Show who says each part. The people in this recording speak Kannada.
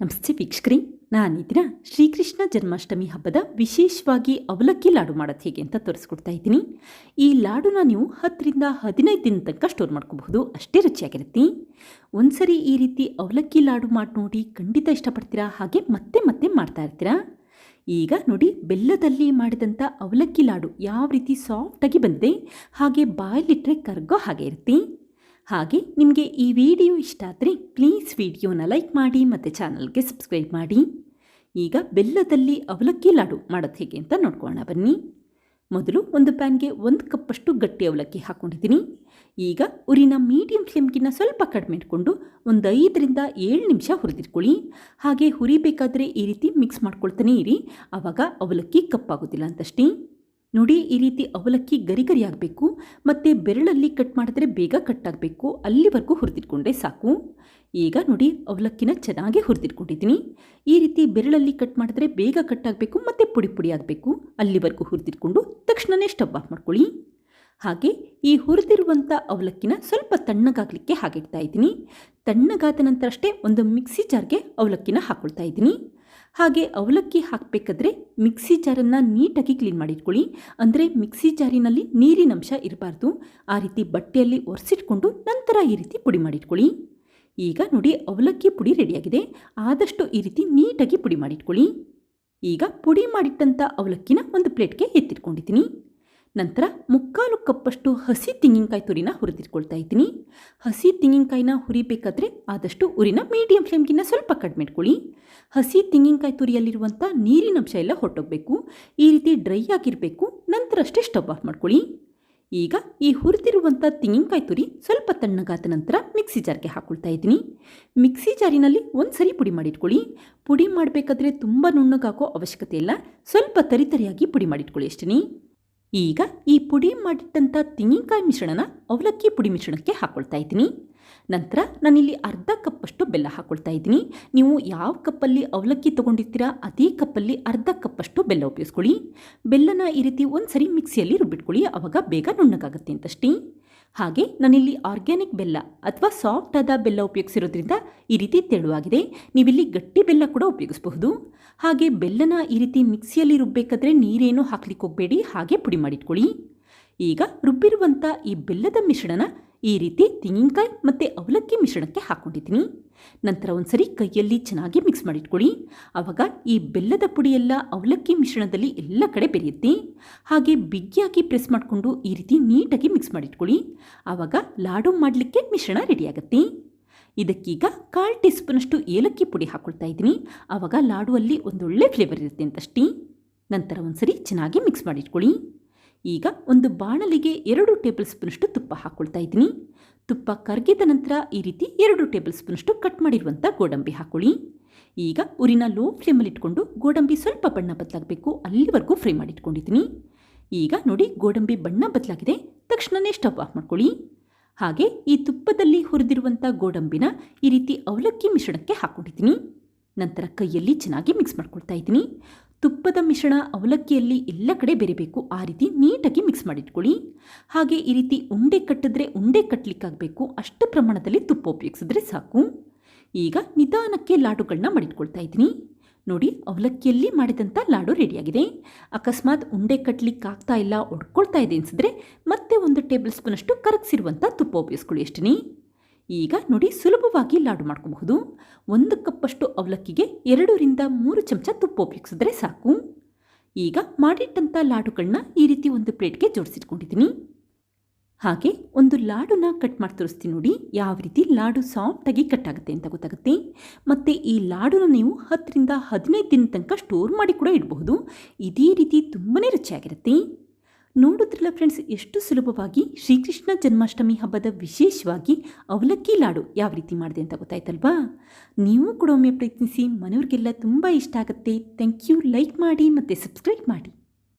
Speaker 1: ನಮಸ್ತೆ ವೀಕ್ಷಕರಿ ನಾನಿದ್ದೀನ ಶ್ರೀಕೃಷ್ಣ ಜನ್ಮಾಷ್ಟಮಿ ಹಬ್ಬದ ವಿಶೇಷವಾಗಿ ಅವಲಕ್ಕಿ ಲಾಡು ಮಾಡೋದು ಹೇಗೆ ಅಂತ ತೋರಿಸ್ಕೊಡ್ತಾ ಇದ್ದೀನಿ. ಈ ಲಾಡುನ ನೀವು ಹತ್ತರಿಂದ ಹದಿನೈದು ದಿನ ತನಕ ಸ್ಟೋರ್ ಮಾಡ್ಕೋಬಹುದು. ಅಷ್ಟೇ ರುಚಿಯಾಗಿರುತ್ತೆ. ಒಂದ್ಸರಿ ಈ ರೀತಿ ಅವಲಕ್ಕಿ ಲಾಡು ಮಾಡಿ ನೋಡಿ ಖಂಡಿತ ಇಷ್ಟಪಡ್ತೀರಾ? ಹಾಗೆ ಮತ್ತೆ ಮತ್ತೆ ಮಾಡ್ತಾ ಇರ್ತೀರಾ? ಈಗ ನೋಡಿ, ಬೆಲ್ಲದಲ್ಲಿ ಮಾಡಿದಂಥ ಅವಲಕ್ಕಿ ಲಾಡು ಯಾವ ರೀತಿ ಸಾಫ್ಟಾಗಿ ಬಂದಿದೆ, ಹಾಗೆ ಬಾಯಲ್ಲಿಟ್ಟರೆ ಕರ್ಗೋ ಹಾಗೆ ಇರುತ್ತೆ. ಹಾಗೆ ನಿಮಗೆ ಈ ವಿಡಿಯೋ ಇಷ್ಟ ಆದರೆ ಪ್ಲೀಸ್ ವಿಡಿಯೋನ ಲೈಕ್ ಮಾಡಿ ಮತ್ತು ಚಾನಲ್ಗೆ ಸಬ್ಸ್ಕ್ರೈಬ್ ಮಾಡಿ. ಈಗ ಬೆಲ್ಲದಲ್ಲಿ ಅವಲಕ್ಕಿ ಲಾಡು ಮಾಡೋದು ಹೇಗೆ ಅಂತ ನೋಡ್ಕೊಳ್ಳೋಣ ಬನ್ನಿ. ಮೊದಲು ಒಂದು ಪ್ಯಾನ್ಗೆ ಒಂದು ಕಪ್ಪಷ್ಟು ಗಟ್ಟಿ ಅವಲಕ್ಕಿ ಹಾಕ್ಕೊಂಡಿದ್ದೀನಿ ಈಗ ಉರಿನ ಮೀಡಿಯಂ ಫ್ಲೇಮ್ಗಿನ್ನ ಸ್ವಲ್ಪ ಕಡಿಮೆ ಇಟ್ಕೊಂಡು ಒಂದು ಐದರಿಂದ ಏಳು ನಿಮಿಷ ಹುರಿದಿಟ್ಕೊಳ್ಳಿ. ಹಾಗೆ ಹುರಿಬೇಕಾದ್ರೆ ಈ ರೀತಿ ಮಿಕ್ಸ್ ಮಾಡ್ಕೊಳ್ತಾನೆ ಇರಿ. ಆವಾಗ ಅವಲಕ್ಕಿ ಕಪ್ಪಾಗೋದಿಲ್ಲ ಅಂತಷ್ಟೇ. ನೋಡಿ ಈ ರೀತಿ ಅವಲಕ್ಕಿ ಗರಿ ಗರಿ ಆಗಬೇಕು ಮತ್ತು ಬೆರಳಲ್ಲಿ ಕಟ್ ಮಾಡಿದ್ರೆ ಬೇಗ ಕಟ್ ಆಗಬೇಕು. ಅಲ್ಲಿವರೆಗೂ ಹುರಿದಿಟ್ಕೊಂಡೆ ಸಾಕು. ಈಗ ನೋಡಿ ಅವಲಕ್ಕಿನ ಚೆನ್ನಾಗಿ ಹುರಿದಿಟ್ಕೊಂಡಿದ್ದೀನಿ. ಈ ರೀತಿ ಬೆರಳಲ್ಲಿ ಕಟ್ ಮಾಡಿದ್ರೆ ಬೇಗ ಕಟ್ ಆಗಬೇಕು ಮತ್ತು ಪುಡಿ ಪುಡಿ ಆಗಬೇಕು. ಅಲ್ಲಿವರೆಗೂ ಹುರಿದಿಟ್ಕೊಂಡು ತಕ್ಷಣವೇ ಸ್ಟವ್ ಆಫ್ ಮಾಡ್ಕೊಳ್ಳಿ. ಹಾಗೆ ಈ ಹುರಿದಿರುವಂಥ ಅವಲಕ್ಕಿನ ಸ್ವಲ್ಪ ತಣ್ಣಗಾಗಲಿಕ್ಕೆ ಹಾಕಿಡ್ತಾ ಇದ್ದೀನಿ. ತಣ್ಣಗಾದ ನಂತರ ಅಷ್ಟೇ ಒಂದು ಮಿಕ್ಸಿ ಜಾರ್ಗೆ ಅವಲಕ್ಕಿನ ಹಾಕ್ಕೊಳ್ತಾ ಇದ್ದೀನಿ. ಹಾಗೆ ಅವಲಕ್ಕಿ ಹಾಕಬೇಕಾದ್ರೆ ಮಿಕ್ಸಿ ಜಾರನ್ನು ನೀಟಾಗಿ ಕ್ಲೀನ್ ಮಾಡಿಟ್ಕೊಳ್ಳಿ. ಅಂದರೆ ಮಿಕ್ಸಿ ಜಾರಿನಲ್ಲಿ ನೀರಿನಂಶ ಇರಬಾರ್ದು. ಆ ರೀತಿ ಬಟ್ಟೆಯಲ್ಲಿ ಒರೆಸಿಟ್ಕೊಂಡು ನಂತರ ಈ ರೀತಿ ಪುಡಿ ಮಾಡಿಟ್ಕೊಳ್ಳಿ. ಈಗ ನೋಡಿ ಅವಲಕ್ಕಿ ಪುಡಿ ರೆಡಿಯಾಗಿದೆ. ಆದಷ್ಟು ಈ ರೀತಿ ನೀಟಾಗಿ ಪುಡಿ ಮಾಡಿಟ್ಕೊಳ್ಳಿ. ಈಗ ಪುಡಿ ಮಾಡಿಟ್ಟಂಥ ಅವಲಕ್ಕಿನ ಒಂದು ಪ್ಲೇಟ್ಗೆ ಎತ್ತಿಟ್ಕೊಂಡಿದ್ದೀನಿ. ನಂತರ ಮುಕ್ಕಾಲು ಕಪ್ಪಷ್ಟು ಹಸಿ ತೆಂಗಿನಕಾಯಿ ತುರಿನ ಹುರಿದಿಟ್ಕೊಳ್ತಾ ಇದ್ದೀನಿ. ಹಸಿ ತೆಂಗಿನಕಾಯಿನ ಹುರಿಬೇಕಾದ್ರೆ ಆದಷ್ಟು ಉರಿನ ಮೀಡಿಯಂ ಫ್ಲೇಮ್ಗಿನ್ನ ಸ್ವಲ್ಪ ಕಡಿಮೆ ಇಟ್ಕೊಳ್ಳಿ. ಹಸಿ ತೆಂಗಿನಕಾಯಿ ತುರಿಯಲ್ಲಿರುವಂಥ ನೀರಿನಂಶ ಎಲ್ಲ ಹೊರಟೋಗಬೇಕು. ಈ ರೀತಿ ಡ್ರೈ ಆಗಿರಬೇಕು. ನಂತರ ಅಷ್ಟೇ ಸ್ಟವ್ ಆಫ್ ಮಾಡ್ಕೊಳ್ಳಿ. ಈಗ ಈ ಹುರಿದಿರುವಂಥ ತೆಂಗಿನಕಾಯಿ ತುರಿ ಸ್ವಲ್ಪ ತಣ್ಣಗಾದ ನಂತರ ಮಿಕ್ಸಿ ಜಾರ್ಗೆ ಹಾಕ್ಕೊಳ್ತಾ ಇದ್ದೀನಿ. ಮಿಕ್ಸಿ ಜಾರಿನಲ್ಲಿ ಒಂದು ಸರಿ ಪುಡಿ ಮಾಡಿಟ್ಕೊಳ್ಳಿ. ಪುಡಿ ಮಾಡಬೇಕಾದ್ರೆ ತುಂಬ ನುಣ್ಣಗಾಕೋ ಅವಶ್ಯಕತೆ ಇಲ್ಲ. ಸ್ವಲ್ಪ ತರಿತರಿಯಾಗಿ ಪುಡಿ ಮಾಡಿಟ್ಕೊಳ್ಳಿ ಅಷ್ಟೇ ಈಗ ಈ ಪುಡಿ ಮಾಡಿಟ್ಟಂಥ ತೆಂಗಿನಕಾಯಿ ಮಿಶ್ರಣನ ಅವಲಕ್ಕಿ ಪುಡಿ ಮಿಶ್ರಣಕ್ಕೆ ಹಾಕ್ಕೊಳ್ತಾ ಇದ್ದೀನಿ. ನಂತರ ನಾನಿಲ್ಲಿ ಅರ್ಧ ಕಪ್ಪಷ್ಟು ಬೆಲ್ಲ ಹಾಕ್ಕೊಳ್ತಾ ಇದ್ದೀನಿ. ನೀವು ಯಾವ ಕಪ್ಪಲ್ಲಿ ಅವಲಕ್ಕಿ ತೊಗೊಂಡಿರ್ತೀರಾ ಅದೇ ಕಪ್ಪಲ್ಲಿ ಅರ್ಧ ಕಪ್ಪಷ್ಟು ಬೆಲ್ಲ ಉಪಯೋಗಿಸ್ಕೊಳ್ಳಿ. ಬೆಲ್ಲನ ಈ ರೀತಿ ಒಂದು ಸರಿ ಮಿಕ್ಸಿಯಲ್ಲಿ ರುಬ್ಬಿಟ್ಕೊಳ್ಳಿ ಆವಾಗ ಬೇಗ ನುಣ್ಣಗಾಗುತ್ತೆ ಅಂತಷ್ಟೇ. ಹಾಗೆ ನಾನಿಲ್ಲಿ ಆರ್ಗ್ಯಾನಿಕ್ ಬೆಲ್ಲ ಅಥವಾ ಸಾಫ್ಟ್ ಆದ ಬೆಲ್ಲ ಉಪಯೋಗಿಸಿರೋದ್ರಿಂದ ಈ ರೀತಿ ತೆಳುವಾಗಿದೆ. ನೀವಿಲ್ಲಿ ಗಟ್ಟಿ ಬೆಲ್ಲ ಕೂಡ ಉಪಯೋಗಿಸಬಹುದು. ಹಾಗೆ ಬೆಲ್ಲನ ಈ ರೀತಿ ಮಿಕ್ಸಿಯಲ್ಲಿ ರುಬ್ಬಬೇಕಾದ್ರೆ ನೀರೇನು ಹಾಕ್ಲಿಕ್ಕೆ ಹೋಗಬೇಡಿ, ಹಾಗೆ ಪುಡಿ ಮಾಡಿಟ್ಕೊಳ್ಳಿ. ಈಗ ರುಬ್ಬಿರುವಂಥ ಈ ಬೆಲ್ಲದ ಮಿಶ್ರಣನ ಈ ರೀತಿ ತೆಂಗಿನಕಾಯಿ ಮತ್ತು ಅವಲಕ್ಕಿ ಮಿಶ್ರಣಕ್ಕೆ ಹಾಕ್ಕೊಂಡಿದ್ದೀನಿ. ನಂತರ ಒಂದ್ಸರಿ ಕೈಯಲ್ಲಿ ಚೆನ್ನಾಗಿ ಮಿಕ್ಸ್ ಮಾಡಿಟ್ಕೊಳ್ಳಿ. ಆವಾಗ ಈ ಬೆಲ್ಲದ ಪುಡಿಯೆಲ್ಲ ಅವಲಕ್ಕಿ ಮಿಶ್ರಣದಲ್ಲಿ ಎಲ್ಲ ಕಡೆ ಬೆರೆಯುತ್ತೆ. ಹಾಗೆ ಬಿಗಿಯಾಗಿ ಪ್ರೆಸ್ ಮಾಡಿಕೊಂಡು ಈ ರೀತಿ ನೀಟಾಗಿ ಮಿಕ್ಸ್ ಮಾಡಿಟ್ಕೊಳ್ಳಿ. ಆವಾಗ ಲಾಡು ಮಾಡಲಿಕ್ಕೆ ಮಿಶ್ರಣ ರೆಡಿಯಾಗುತ್ತೆ ಇದಕ್ಕೀಗ ಕಾಲು ಟೀ ಸ್ಪೂನಷ್ಟು ಏಲಕ್ಕಿ ಪುಡಿ ಹಾಕ್ಕೊಳ್ತಾ ಇದ್ದೀನಿ. ಆವಾಗ ಲಾಡುವಲ್ಲಿ ಒಂದೊಳ್ಳೆ ಫ್ಲೇವರ್ ಇರುತ್ತೆ ಅಂತಷ್ಟೇ. ನಂತರ ಒಂದ್ಸರಿ ಚೆನ್ನಾಗಿ ಮಿಕ್ಸ್ ಮಾಡಿಟ್ಕೊಳ್ಳಿ. ಈಗ ಒಂದು ಬಾಣಲಿಗೆ ಎರಡು ಟೇಬಲ್ ಸ್ಪೂನಷ್ಟು ತುಪ್ಪ ಹಾಕ್ಕೊಳ್ತಾ ಇದ್ದೀನಿ. ತುಪ್ಪ ಕರಗಿದ ನಂತರ ಈ ರೀತಿ ಎರಡು ಟೇಬಲ್ ಸ್ಪೂನಷ್ಟು ಕಟ್ ಮಾಡಿರುವಂಥ ಗೋಡಂಬಿ ಹಾಕ್ಕೊಳ್ಳಿ ಈಗ ಊರಿನ ಲೋ ಫ್ಲೇಮಲ್ಲಿ ಇಟ್ಕೊಂಡು ಗೋಡಂಬಿ ಸ್ವಲ್ಪ ಬಣ್ಣ ಬದಲಾಗಬೇಕು. ಅಲ್ಲಿವರೆಗೂ ಫ್ರೈ ಮಾಡಿಟ್ಕೊಂಡಿದ್ದೀನಿ. ಈಗ ನೋಡಿ ಗೋಡಂಬಿ ಬಣ್ಣ ಬದಲಾಗಿದೆ. ತಕ್ಷಣವೇ ಸ್ಟವ್ ಆಫ್ ಮಾಡ್ಕೊಳ್ಳಿ. ಹಾಗೆ ಈ ತುಪ್ಪದಲ್ಲಿ ಹುರಿದಿರುವಂಥ ಗೋಡಂಬಿನ ಈ ರೀತಿ ಅವಲಕ್ಕಿ ಮಿಶ್ರಣಕ್ಕೆ ಹಾಕ್ಕೊಂಡಿದ್ದೀನಿ ನಂತರ ಕೈಯಲ್ಲಿ ಚೆನ್ನಾಗಿ ಮಿಕ್ಸ್ ಮಾಡ್ಕೊಳ್ತಾ ಇದ್ದೀನಿ. ತುಪ್ಪದ ಮಿಶ್ರಣ ಅವಲಕ್ಕಿಯಲ್ಲಿ ಎಲ್ಲ ಕಡೆ ಬೆರಿಬೇಕು. ಆ ರೀತಿ ನೀಟಾಗಿ ಮಿಕ್ಸ್ ಮಾಡಿಟ್ಕೊಳ್ಳಿ. ಹಾಗೆ ಈ ರೀತಿ ಉಂಡೆ ಕಟ್ಟಿದ್ರೆ ಉಂಡೆ ಕಟ್ಟಲಿಕ್ಕಾಗಬೇಕು ಅಷ್ಟು ಪ್ರಮಾಣದಲ್ಲಿ ತುಪ್ಪ ಉಪಯೋಗಿಸಿದ್ರೆ ಸಾಕು. ಈಗ ನಿಧಾನಕ್ಕೆ ಲಾಡುಗಳನ್ನ ಮಾಡಿಟ್ಕೊಳ್ತಾ ಇದ್ದೀನಿ. ನೋಡಿ, ಅವಲಕ್ಕಿಯಲ್ಲಿ ಮಾಡಿದಂಥ ಲಾಡು ರೆಡಿಯಾಗಿದೆ. ಅಕಸ್ಮಾತ್ ಉಂಡೆ ಕಟ್ಟಲಿಕ್ಕಾಗ್ತಾ ಇಲ್ಲ, ಒಡ್ಕೊಳ್ತಾ ಇದೆ ಅನಿಸಿದ್ರೆ ಮತ್ತೆ ಒಂದು ಟೇಬಲ್ ಸ್ಪೂನಷ್ಟು ಕರಗಿಸಿರುವಂಥ ತುಪ್ಪ ಉಪಯೋಗಿಸ್ಕೊಳ್ಳಿ ಅಷ್ಟೇ ಈಗ ನೋಡಿ ಸುಲಭವಾಗಿ ಲಾಡು ಮಾಡ್ಕೋಬಹುದು. ಒಂದು ಕಪ್ಪಷ್ಟು ಅವಲಕ್ಕಿಗೆ ಎರಡರಿಂದ ಮೂರು ಚಮಚ ತುಪ್ಪ ಉಪಯೋಗಿಸಿದ್ರೆ ಸಾಕು. ಈಗ ಮಾಡಿಟ್ಟಂಥ ಲಾಡುಗಳನ್ನ ಈ ರೀತಿ ಒಂದು ಪ್ಲೇಟ್ಗೆ ಜೋಡಿಸಿಟ್ಕೊಂಡಿದ್ದೀನಿ. ಹಾಗೆ ಒಂದು ಲಾಡುನ ಕಟ್ ಮಾಡಿ ತೋರಿಸ್ತೀನಿ ನೋಡಿ, ಯಾವ ರೀತಿ ಲಾಡು ಸಾಫ್ಟಾಗಿ ಕಟ್ ಆಗುತ್ತೆ ಅಂತ ಗೊತ್ತಾಗುತ್ತೆ. ಮತ್ತು ಈ ಲಾಡುನ ನೀವು ಹತ್ತರಿಂದ ಹದಿನೈದು ದಿನ ತನಕ ಸ್ಟೋರ್ ಮಾಡಿ ಕೂಡ ಇಡಬಹುದು. ಇದೇ ರೀತಿ ತುಂಬಾ ರುಚಿಯಾಗಿರುತ್ತೆ. ನೋಡಿದ್ರಲ್ಲ ಫ್ರೆಂಡ್ಸ್ ಎಷ್ಟು ಸುಲಭವಾಗಿ ಶ್ರೀಕೃಷ್ಣ ಜನ್ಮಾಷ್ಟಮಿ ಹಬ್ಬದ ವಿಶೇಷವಾಗಿ ಅವಲಕ್ಕಿ ಲಾಡು ಯಾವ ರೀತಿ ಮಾಡಿದೆ ಅಂತ ಗೊತ್ತಾಯ್ತಲ್ವಾ? ನೀವು ಕೂಡ ಒಮ್ಮೆ ಪ್ರಯತ್ನಿಸಿ, ಮನೆಯವ್ರಿಗೆಲ್ಲ ತುಂಬ ಇಷ್ಟ ಆಗುತ್ತೆ. ಥ್ಯಾಂಕ್ ಯು ಲೈಕ್ ಮಾಡಿ ಮತ್ತು ಸಬ್ಸ್ಕ್ರೈಬ್ ಮಾಡಿ.